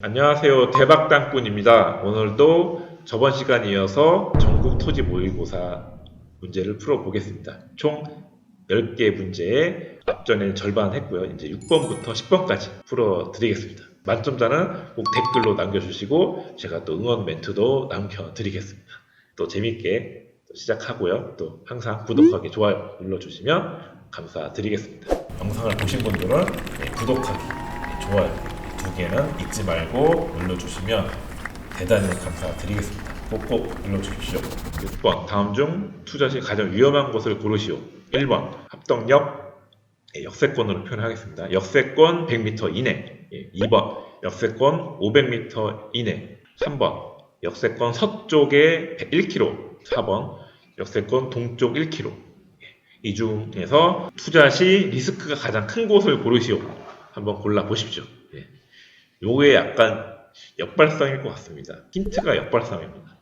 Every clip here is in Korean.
안녕하세요. 대박땅꾼입니다. 오늘도 저번 시간 이어서 전국 토지 모의고사 문제를 풀어보겠습니다. 총 10개 문제에 앞전에 절반 했고요. 이제 6번부터 10번까지 풀어드리겠습니다. 만점자는 꼭 댓글로 남겨주시고 제가 또 응원 멘트도 남겨드리겠습니다. 또 재밌게 또 시작하고요. 또 항상 구독하기, 좋아요 눌러주시면 감사드리겠습니다. 영상을 보신 분들은 네, 구독하기, 네, 좋아요 두 개는 잊지 말고 눌러주시면 대단히 감사드리겠습니다. 꼭꼭 눌러주십시오. 6번 다음 중 투자 시 가장 위험한 곳을 고르시오. 1번 합동역 예, 역세권으로 표현하겠습니다. 역세권 100m 이내. 예, 2번 역세권 500m 이내. 3번 역세권 서쪽에 1km. 4번 역세권 동쪽 1km. 이 중에서 투자 시 리스크가 가장 큰 곳을 고르시오. 한번 골라 보십시오. 예. 요게 약간 역발상일 것 같습니다. 힌트가 역발상입니다.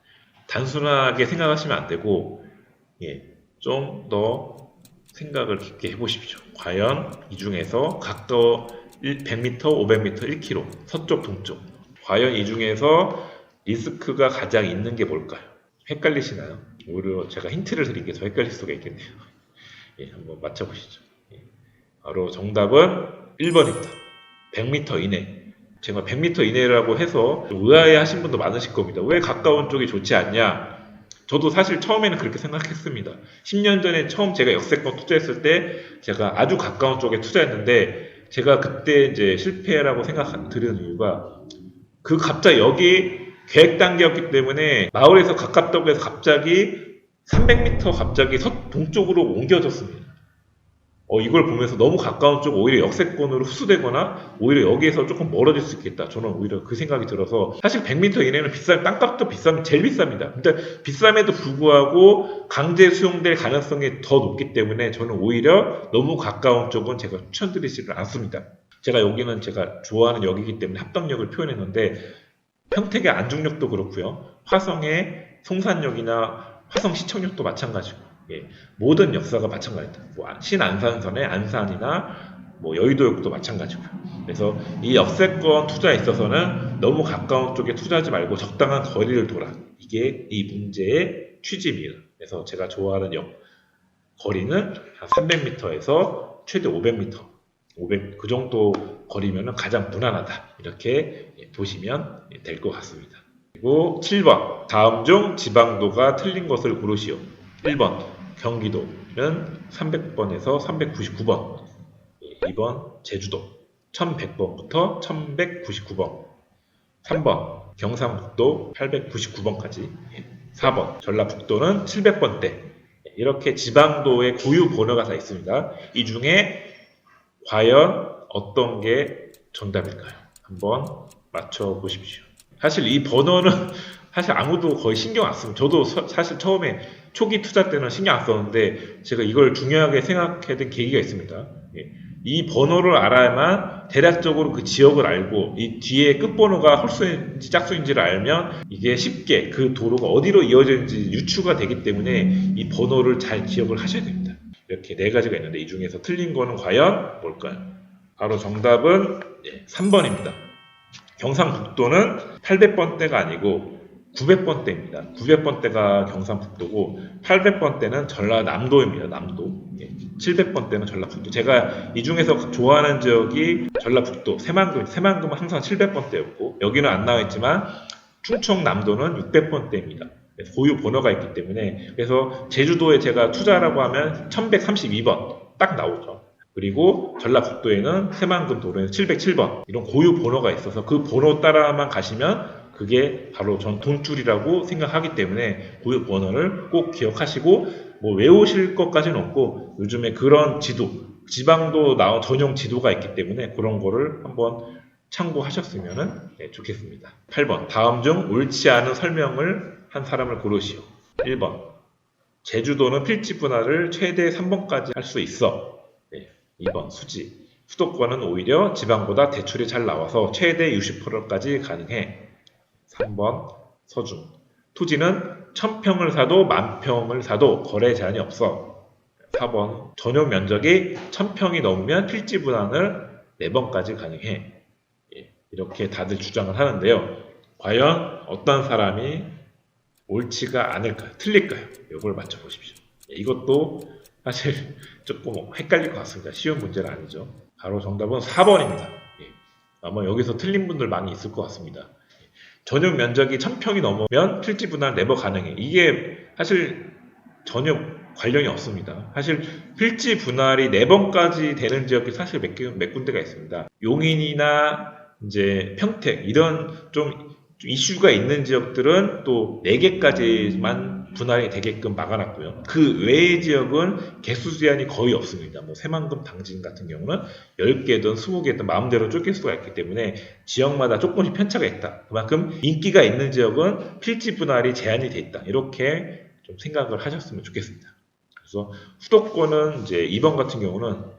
단순하게 생각하시면 안 되고, 예, 좀 더 생각을 깊게 해보십시오. 과연 이 중에서 가까워 100m, 500m, 1km, 서쪽, 동쪽. 과연 이 중에서 리스크가 가장 있는 게 뭘까요? 헷갈리시나요? 오히려 제가 힌트를 드린 게 더 헷갈릴 수가 있겠네요. 예, 한번 맞춰보시죠. 예. 바로 정답은 1번입니다. 100m 이내. 제가 100m 이내라고 해서 좀 의아해 하신 분도 많으실 겁니다. 왜 가까운 쪽이 좋지 않냐? 저도 사실 처음에는 그렇게 생각했습니다. 10년 전에 처음 제가 역세권 투자했을 때 제가 아주 가까운 쪽에 투자했는데 제가 그때 이제 실패라고 생각 들은 이유가 그 갑자기 여기 계획 단계였기 때문에 마을에서 가깝다고 해서 갑자기 300m 갑자기 서 동쪽으로 옮겨졌습니다. 어, 이걸 보면서 너무 가까운 쪽 오히려 역세권으로 흡수되거나 오히려 여기에서 조금 멀어질 수 있겠다. 저는 오히려 그 생각이 들어서 사실 100m 이내는 비싼 땅값도 비싸면 제일 비쌉니다. 근데 비쌈에도 불구하고 강제 수용될 가능성이 더 높기 때문에 저는 오히려 너무 가까운 쪽은 제가 추천드리지를 않습니다. 제가 여기는 제가 좋아하는 역이기 때문에 합덕역을 표현했는데 평택의 안중역도 그렇고요. 화성의 송산역이나 화성 시청역도 마찬가지고 예, 모든 역사가 마찬가지다. 뭐 신안산선의 안산이나 뭐 여의도역도 마찬가지고요. 그래서 이 역세권 투자에 있어서는 너무 가까운 쪽에 투자하지 말고 적당한 거리를 돌아. 이게 이 문제의 취지입니다. 그래서 제가 좋아하는 역 거리는 한 300m에서 최대 500m. 500, 그 정도 거리면 가장 무난하다. 이렇게 예, 보시면 될 것 같습니다. 그리고 7번. 다음 중 지방도가 틀린 것을 고르시오. 1번. 경기도는 300번에서 399번. 2번. 제주도. 1100번부터 1199번. 3번. 경상북도 899번까지. 4번. 전라북도는 700번대. 이렇게 지방도의 고유 번호가 다 있습니다. 이 중에 과연 어떤 게 정답일까요? 한번 맞춰 보십시오. 사실 이 번호는 사실 아무도 거의 신경 안 씁니다. 저도 서- 사실 처음에 초기 투자 때는 신경 안 썼는데 제가 이걸 중요하게 생각해 둔 계기가 있습니다. 예. 이 번호를 알아야만 대략적으로 그 지역을 알고 이 뒤에 끝번호가 홀수인지 짝수인지를 알면 이게 쉽게 그 도로가 어디로 이어지는지 유추가 되기 때문에 이 번호를 잘 기억을 하셔야 됩니다. 이렇게 네 가지가 있는데 이 중에서 틀린 거는 과연 뭘까요? 바로 정답은 3번입니다. 경상북도는 800번대가 아니고 900번대입니다. 900번대가 경상북도고 800번대는 전라남도입니다. 남도. 700번대는 전라북도. 제가 이 중에서 좋아하는 지역이 전라북도, 새만금. 새만금은 항상 700번대였고 여기는 안 나와 있지만 충청남도는 600번대입니다. 고유 번호가 있기 때문에 그래서 제주도에 제가 투자라고 하면 1132번 딱 나오죠. 그리고 전라북도에는 새만금 도로에는 707번 이런 고유 번호가 있어서 그 번호 따라만 가시면 그게 바로 전 돈줄이라고 생각하기 때문에 고유 번호를 꼭 기억하시고 뭐 외우실 것까지는 없고 요즘에 그런 지도 지방도 나온 전용 지도가 있기 때문에 그런 거를 한번 참고하셨으면 좋겠습니다. 8번 다음 중 옳지 않은 설명을 한 사람을 고르시오. 1번 제주도는 필지 분할을 최대 3번까지 할 수 있어. 네. 2번 수지 수도권은 오히려 지방보다 대출이 잘 나와서 최대 60%까지 가능해. 3번 서중 토지는 1000평을 사도 만평을 사도 거래 제한이 없어. 4번 전용 면적이 1000평이 넘으면 필지 분할을 4번까지 가능해. 예, 이렇게 다들 주장을 하는데요. 과연 어떤 사람이 옳지가 않을까요? 틀릴까요? 이걸 맞춰보십시오. 예, 이것도 사실 조금 헷갈릴 것 같습니다. 쉬운 문제는 아니죠. 바로 정답은 4번입니다. 아마 여기서 틀린 분들 많이 있을 것 같습니다. 예, 전용 면적이 1000평이 넘으면 필지 분할 네버 가능해. 이게 사실 전혀 관련이 없습니다. 사실 필지 분할이 4번까지 되는 지역이 사실 몇, 개- 몇 군데가 있습니다. 용인이나 이제 평택 이런 좀 이슈가 있는 지역들은 또 4개까지만 분할이 되게끔 막아놨고요. 그 외의 지역은 개수 제한이 거의 없습니다. 뭐 새만금 당진 같은 경우는 10개든 20개든 마음대로 쫓길 수가 있기 때문에 지역마다 조금씩 편차가 있다. 그만큼 인기가 있는 지역은 필지 분할이 제한이 돼 있다. 이렇게 좀 생각을 하셨으면 좋겠습니다. 그래서 수도권은 이제 2번 같은 경우는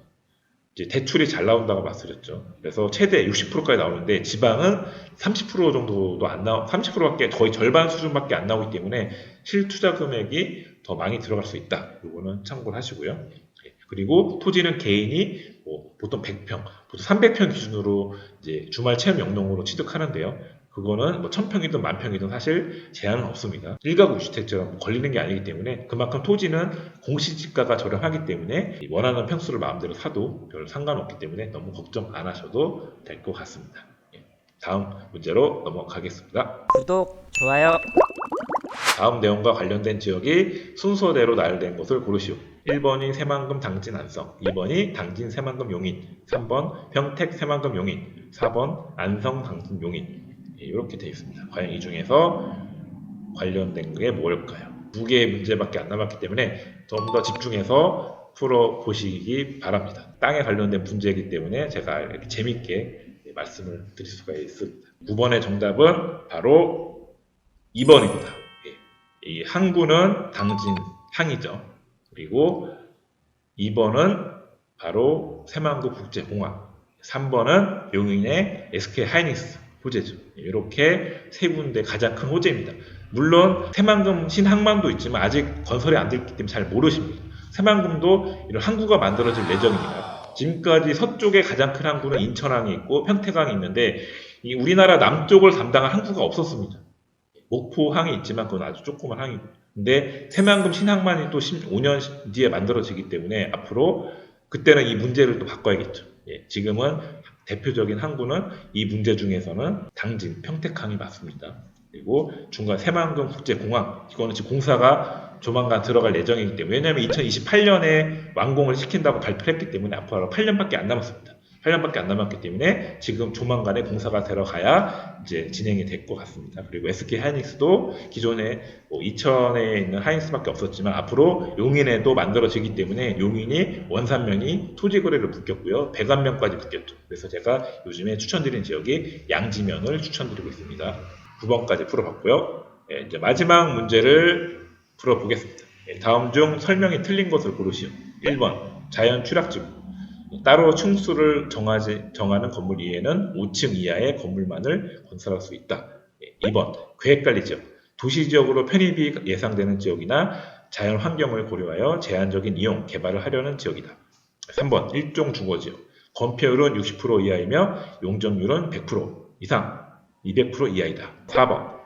대출이 잘 나온다고 말씀드렸죠. 그래서 최대 60%까지 나오는데 지방은 30% 정도도 안 나오, 30%밖에 거의 절반 수준밖에 안 나오기 때문에 실투자 금액이 더 많이 들어갈 수 있다. 이거는 참고를 하시고요. 예, 그리고 토지는 개인이 뭐 보통 100평, 보통 300평 기준으로 이제 주말 체험 영농으로 취득하는데요. 그거는 뭐 1000평이든 만평이든 사실 제한은 없습니다. 1가구 주택처럼 걸리는 게 아니기 때문에 그만큼 토지는 공시지가가 저렴하기 때문에 원하는 평수를 마음대로 사도 별 상관없기 때문에 너무 걱정 안 하셔도 될 것 같습니다. 예, 다음 문제로 넘어가겠습니다. 구독, 좋아요. 다음 내용과 관련된 지역이 순서대로 나열된 것을 고르시오. 1번이 새만금 당진 안성, 2번이 당진 새만금 용인, 3번 평택 새만금 용인, 4번 안성 당진 용인. 예, 이렇게 되어 있습니다. 과연 이 중에서 관련된 게 뭘까요? 두 개의 문제밖에 안 남았기 때문에 좀 더 집중해서 풀어 보시기 바랍니다. 땅에 관련된 문제이기 때문에 제가 이렇게 재밌게 말씀을 드릴 수가 있습니다. 9번의 정답은 바로 2번입니다. 이 항구는 당진 항이죠. 그리고 2번은 바로 새만구 국제공항, 3번은 용인의 SK 하이닉스 호재죠. 이렇게 세 군데 가장 큰 호재입니다. 물론 새만금 신항만도 있지만 아직 건설이 안 됐기 때문에 잘 모르십니다. 새만금도 이런 항구가 만들어질 예정입니다. 지금까지 서쪽에 가장 큰 항구는 인천항이 있고 평택항이 있는데 이 우리나라 남쪽을 담당한 항구가 없었습니다. 목포항이 있지만 그건 아주 조그만 항이고 근데 새만금 신항만이 또 15년 뒤에 만들어지기 때문에 앞으로 그때는 이 문제를 또 바꿔야겠죠. 예, 지금은 대표적인 항구는 이 문제 중에서는 당진, 평택항이 맞습니다. 그리고 중간 새만금 국제공항 이거는 지금 공사가 조만간 들어갈 예정이기 때문에 왜냐하면 2028년에 완공을 시킨다고 발표를 했기 때문에 앞으로 8년밖에 안 남았습니다. 8년밖에 안 남았기 때문에 지금 조만간에 공사가 들어가야 이제 진행이 될 것 같습니다. 그리고 SK 하이닉스도 기존에 뭐 이천에 있는 하이닉스밖에 없었지만 앞으로 용인에도 만들어지기 때문에 용인이 원산면이 토지 거래를 묶였고요. 배관면까지 묶였죠. 그래서 제가 요즘에 추천드린 지역이 양지면을 추천드리고 있습니다. 9번까지 풀어봤고요. 예, 이제 마지막 문제를 풀어보겠습니다. 예, 다음 중 설명이 틀린 것을 고르시오. 1번 자연 추락지구 따로 층수를 정하지, 정하는 건물 이외에는 5층 이하의 건물만을 건설할 수 있다. 예, 2번 계획관리 지역 도시 지역으로 편입이 예상되는 지역이나 자연 환경을 고려하여 제한적인 이용 개발을 하려는 지역이다. 3번 일종 주거 지역 건폐율은 60% 이하이며 용적률은 100% 이상 200% 이하이다. 4번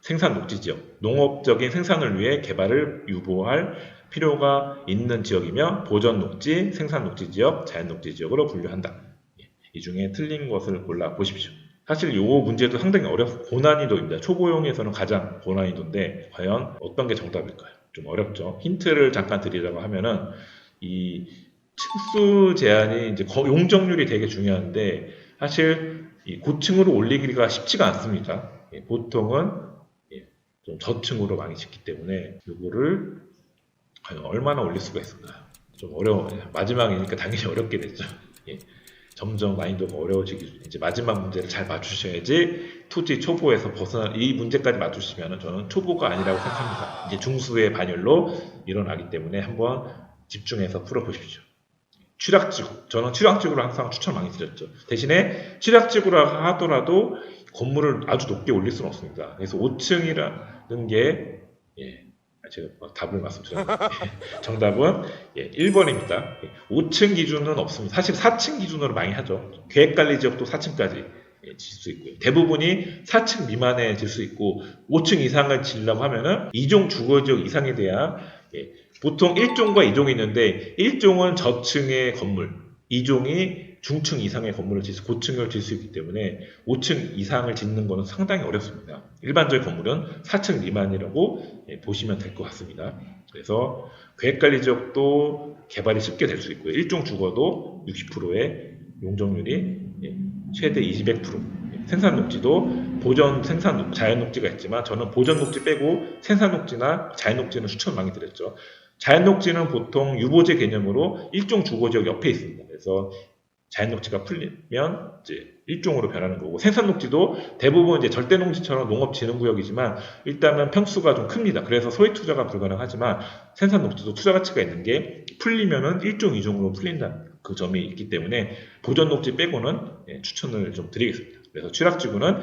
생산 녹지 지역 농업적인 생산을 위해 개발을 유보할 필요가 있는 지역이며 보전 녹지, 생산 녹지 지역, 자연 녹지 지역으로 분류한다. 예, 이 중에 틀린 것을 골라 보십시오. 사실 이 문제도 상당히 어렵 고난이도입니다. 초보용에서는 가장 고난이도인데 과연 어떤 게 정답일까요? 좀 어렵죠. 힌트를 잠깐 드리자고 하면은 이 층수 제한이 이제 거- 용적률이 되게 중요한데 사실 이 고층으로 올리기가 쉽지가 않습니다. 예, 보통은 예, 좀 저층으로 많이 짓기 때문에 이거를 얼마나 올릴 수가 있을까요? 좀 어려워. 마지막이니까 당연히 어렵게 됐죠. 예. 점점 난이도가 어려워지기 이제 마지막 문제를 잘 맞추셔야지 토지 초보에서 벗어나 이 문제까지 맞추시면 저는 초보가 아니라고 생각합니다. 이제 중수의 반열로 일어나기 때문에 한번 집중해서 풀어보십시오. 취락지구 저는 취락지구를 항상 추천 많이 드렸죠. 대신에 취락지구라 하더라도 건물을 아주 높게 올릴 수는 없습니다. 그래서 5층이라는 게 예, 제가 뭐 답을 말씀드렸는데 정답은 예, 1번입니다. 5층 기준은 없습니다. 사실 4층 기준으로 많이 하죠. 계획관리 지역도 4층까지. 예, 질수 있고요. 대부분이 4층 미만에 질 수 있고 5층 이상을 지려고 하면은 2종 주거지역 이상에 대한 예, 보통 1종과 2종이 있는데 1종은 저층의 건물, 2종이 중층 이상의 건물을 짓, 고층을 질 수 있기 때문에 5층 이상을 짓는 것은 상당히 어렵습니다. 일반적인 건물은 4층 미만이라고 예, 보시면 될 것 같습니다. 그래서 계획관리 지역도 개발이 쉽게 될 수 있고요. 1종 주거도 60%의 용적률이 예, 최대 200%. 생산 녹지도 보전 생산 녹- 자연 녹지가 있지만 저는 보전 녹지 빼고 생산 녹지나 자연 녹지는 추천 많이 드렸죠. 자연 녹지는 보통 유보지 개념으로 일종 주거 지역 옆에 있습니다. 그래서 자연 녹지가 풀리면 이제 일종으로 변하는 거고 생산 녹지도 대부분 이제 절대 농지처럼 농업 진흥 구역이지만 일단은 평수가 좀 큽니다. 그래서 소액 투자가 불가능하지만 생산 녹지도 투자 가치가 있는 게 풀리면은 일종 이종으로 풀린다는 그 점이 있기 때문에 보전 녹지 빼고는 예, 추천을 좀 드리겠습니다. 그래서 취락지구는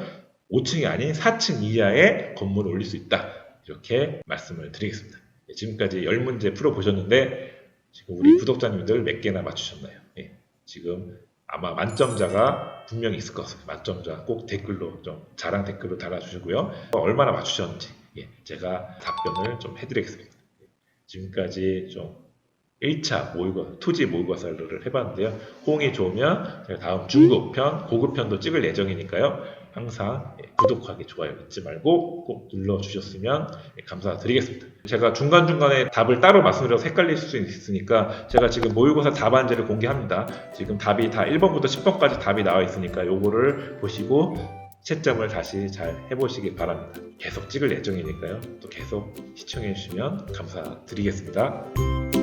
5층이 아닌 4층 이하의 건물을 올릴 수 있다. 이렇게 말씀을 드리겠습니다. 예, 지금까지 10문제 풀어보셨는데 지금 우리 구독자님들 몇 개나 맞추셨나요? 예, 지금 아마 만점자가 분명히 있을 것 같습니다. 만점자 꼭 댓글로 좀 자랑 댓글로 달아주시고요. 얼마나 맞추셨는지 예, 제가 답변을 좀 해드리겠습니다. 예, 지금까지 좀 1차 모의고 투지 모의고사를 해봤는데요. 호응이 좋으면 다음 중급편, 고급편도 찍을 예정이니까요. 항상 예, 구독하기, 좋아요 잊지 말고 꼭 눌러주셨으면 예, 감사드리겠습니다. 제가 중간중간에 답을 따로 말씀드려서 헷갈릴 수 있으니까 제가 지금 모의고사 답안지를 공개합니다. 지금 답이 다 1번부터 10번까지 답이 나와 있으니까 요거를 보시고 채점을 다시 잘 해보시기 바랍니다. 계속 찍을 예정이니까요. 또 계속 시청해 주시면 감사드리겠습니다.